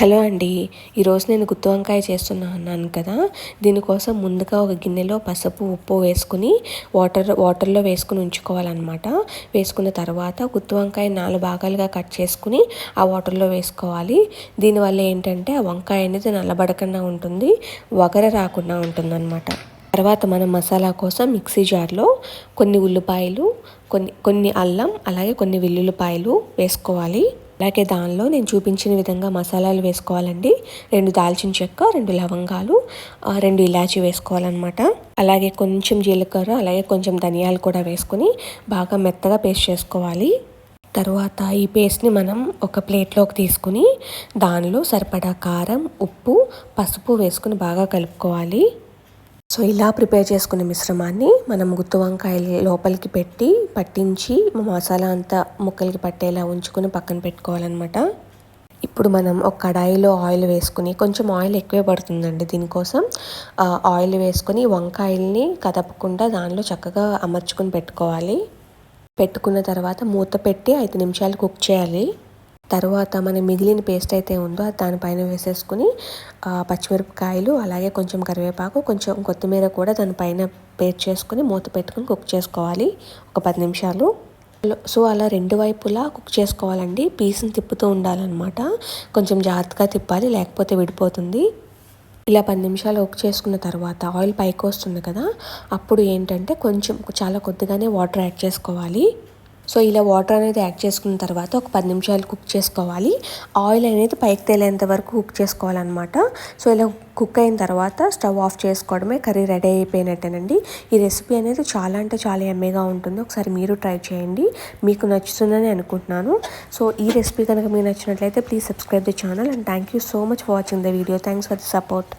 Hello అండి. ఈరోజు నేను గుత్తి వంకాయ చేస్తున్నా అన్నాను కదా. దీనికోసం ముందుగా ఒక గిన్నెలో పసుపు ఉప్పు వేసుకుని వాటర్ వాటర్లో వేసుకుని ఉంచుకోవాలన్నమాట. వేసుకున్న తర్వాత గుత్తి వంకాయ నాలుగు భాగాలుగా కట్ చేసుకుని ఆ వాటర్లో వేసుకోవాలి. దీనివల్ల ఏంటంటే ఆ వంకాయ అనేది నల్లబడకుండా ఉంటుంది వగర రాకుండా ఉంటుందన్నమాట. తర్వాత మనం మసాలా కోసం మిక్సీ జార్లో కొన్ని ఉల్లిపాయలు కొన్ని కొన్ని అల్లం అలాగే కొన్ని వెల్లుల్లిపాయలు వేసుకోవాలి. అలాగే దానిలో నేను చూపించిన విధంగా మసాలాలు వేసుకోవాలండి. రెండు దాల్చిన చెక్క రెండు లవంగాలు రెండు ఇలాచి వేసుకోవాలన్నమాట. అలాగే కొంచెం జీలకర్ర అలాగే కొంచెం ధనియాలు కూడా వేసుకొని బాగా మెత్తగా పేస్ట్ చేసుకోవాలి. తర్వాత ఈ పేస్ట్ని మనం ఒక ప్లేట్లోకి తీసుకుని దానిలో సరిపడా కారం ఉప్పు పసుపు వేసుకుని బాగా కలుపుకోవాలి. సో ఇలా ప్రిపేర్ చేసుకున్న మిశ్రమాన్ని మనం గుత్తి వంకాయలు లోపలికి పెట్టి పట్టించి మసాలా అంతా ముక్కలకి పట్టేలా ఉంచుకుని పక్కన పెట్టుకోవాలన్నమాట. ఇప్పుడు మనం ఒక కడాయిలో ఆయిల్ వేసుకుని కొంచెం ఆయిల్ ఎక్కువే పడుతుందండి దీనికోసం. ఆయిల్ వేసుకొని వంకాయల్ని కదపకుండా దానిలో చక్కగా అమర్చుకొని పెట్టుకోవాలి. పెట్టుకున్న తర్వాత మూత పెట్టి ఐదు నిమిషాలు కుక్ చేయాలి. తర్వాత మన మిగిలిన పేస్ట్ అయితే ఉందో అది దానిపైన వేసేసుకుని పచ్చిమిరపకాయలు అలాగే కొంచెం కరివేపాకు కొంచెం కొత్తిమీర కూడా దానిపైన పేస్ట్ చేసుకుని మూత పెట్టుకుని కుక్ చేసుకోవాలి. ఒక పది నిమిషాలు. సో అలా రెండు వైపులా కుక్ చేసుకోవాలండి. పీస్ని తిప్పుతూ ఉండాలన్నమాట. కొంచెం జాగ్రత్తగా తిప్పాలి లేకపోతే విడిపోతుంది. ఇలా పది నిమిషాలు కుక్ చేసుకున్న తర్వాత ఆయిల్ పైకి వస్తుంది కదా అప్పుడు ఏంటంటే కొంచెం చాలా కొద్దిగానే వాటర్ యాడ్ చేసుకోవాలి. సో ఇలా వాటర్ అనేది యాడ్ చేసుకున్న తర్వాత ఒక పది నిమిషాలు కుక్ చేసుకోవాలి. ఆయిల్ అనేది పైకి తేలేంత వరకు కుక్ చేసుకోవాలన్నమాట. సో ఇలా కుక్ అయిన తర్వాత స్టవ్ ఆఫ్ చేసుకోవడమే కర్రీ రెడీ అయిపోయినట్టేనండి. ఈ రెసిపీ అనేది చాలా అంటే చాలా ఎమ్మెగా ఉంటుంది. ఒకసారి మీరు ట్రై చేయండి. మీకు నచ్చుతుందని అనుకుంటున్నాను. సో ఈ రెసిపీ కనుక మీకు నచ్చినట్లయితే please subscribe the channel and thank you so much for watching the video. Thanks for the support.